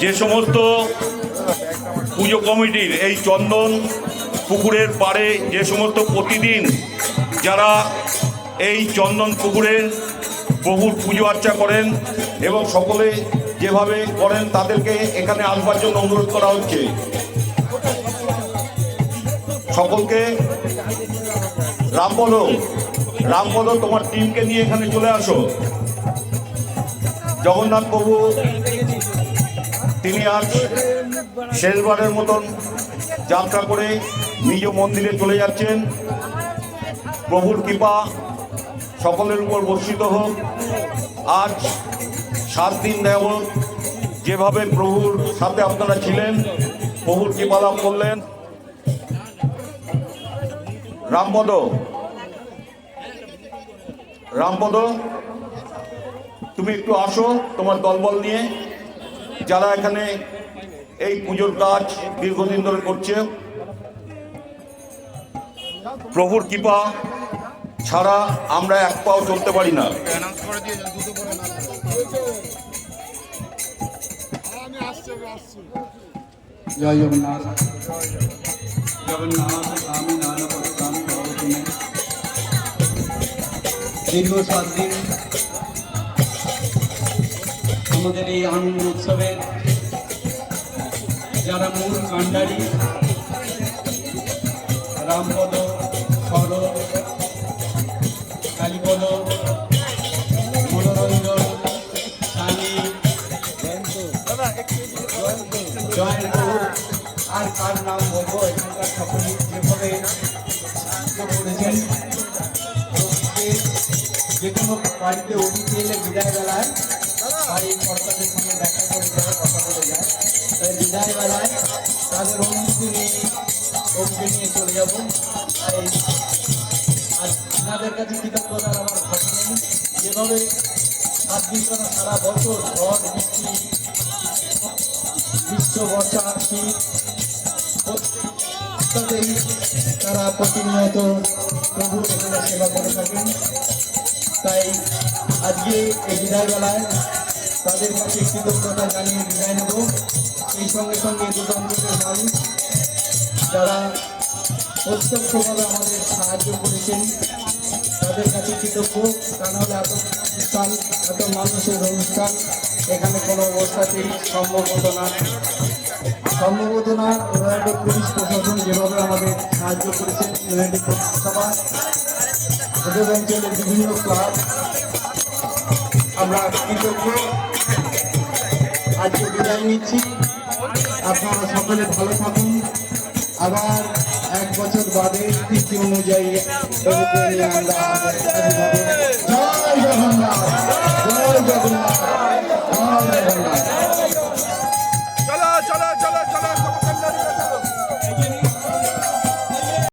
যে সমস্ত পুজো কমিটির এই চন্দন পুকুরের পাড়ে যে সমস্ত প্রতিদিন যারা এই চন্দন পুকুরের প্রভুর পুজো আর্চা করেন এবং সকলে যেভাবে করেন তাদেরকে এখানে আসবার জন্য অনুরোধ করা হচ্ছে। সকলকে রামপদ রামপদ তোমার টিমকে নিয়ে এখানে চলে আসো। জগন্নাথ প্রভু তিনি আজ শেষবারের মতন যাত্রা করে নিজ মন্দিরে চলে যাচ্ছেন। প্রভুর কৃপা সকলের উপর বর্ষিত হোক। আজ সাত দিন যাবৎ যেভাবে প্রভুর সাথে আপনারা ছিলেন, প্রভুর কৃপা লাভ করলেন। রামপদ রামপদ তুমি একটু আসো তোমার দলবল নিয়ে। যারা এখানে এই পুজোর কাজ দীর্ঘদিন ধরে করছে প্রভুর কৃপা ছাড়া আমরা এক পাও চলতে পারি না। জয় জগন্নাথ। জগন্নাথ নানক দীর্ঘ সাত দিন। আমাদের এই আনন্দ উৎসবের যারা মূল কাণ্ডারি রামপদ, সর, কালীপদ, মনোরঞ্জন, স্বামী, জয়ন্ত, আর কার নাম বলব, এখানকার সকলেই যেভাবে সাহায্য যে কোনো বাড়িতে অতিথি এলে বিদায় বেলায় বাড়ির কর্তাদের সঙ্গে দেখা করে যায় কথা বলে যায়। তাই বিদায় বেলায় তাদের অনুমতি নিয়ে ওকে নিয়ে চলে যাব। তাই আর আপনাদের কাছে কৃতজ্ঞতার আমার ভাষা নেই যেভাবে সাত দিন সারা বছর ঝড় বৃষ্টি গ্রীষ্ম বর্ষা শীত প্রত্যেকটাতেই তারা প্রতিনিয়ত প্রভু এখানে সেবা করে থাকেন। তাই আজকে এই বিদায় বেলায় তাদের কাছে কৃতজ্ঞতা জানিয়ে বিদায় নেব। এই সঙ্গে সঙ্গে দোকানদের মানুষ যারা প্রত্যক্ষভাবে আমাদের সাহায্য করেছেন, তাদের কাছে কৃতজ্ঞ। তা নাহলে এত অনুষ্ঠান, এত মানুষের অনুষ্ঠান, এখানে কোনো অবস্থাতেই সম্ভব হতো না। সম্ভবত না নয়াটি পুলিশ প্রশাসন যেভাবে আমাদের সাহায্য করেছেন নয়াটি পৌরসভা ওদের অঞ্চলের বিভিন্ন ক্লাব। আমরা কৃতজ্ঞ। আজকে বিদায় নিচ্ছি। আপনারা সকলে ভালো থাকুন। আবার এক বছর বাদে তিথি অনুযায়ী আমরা।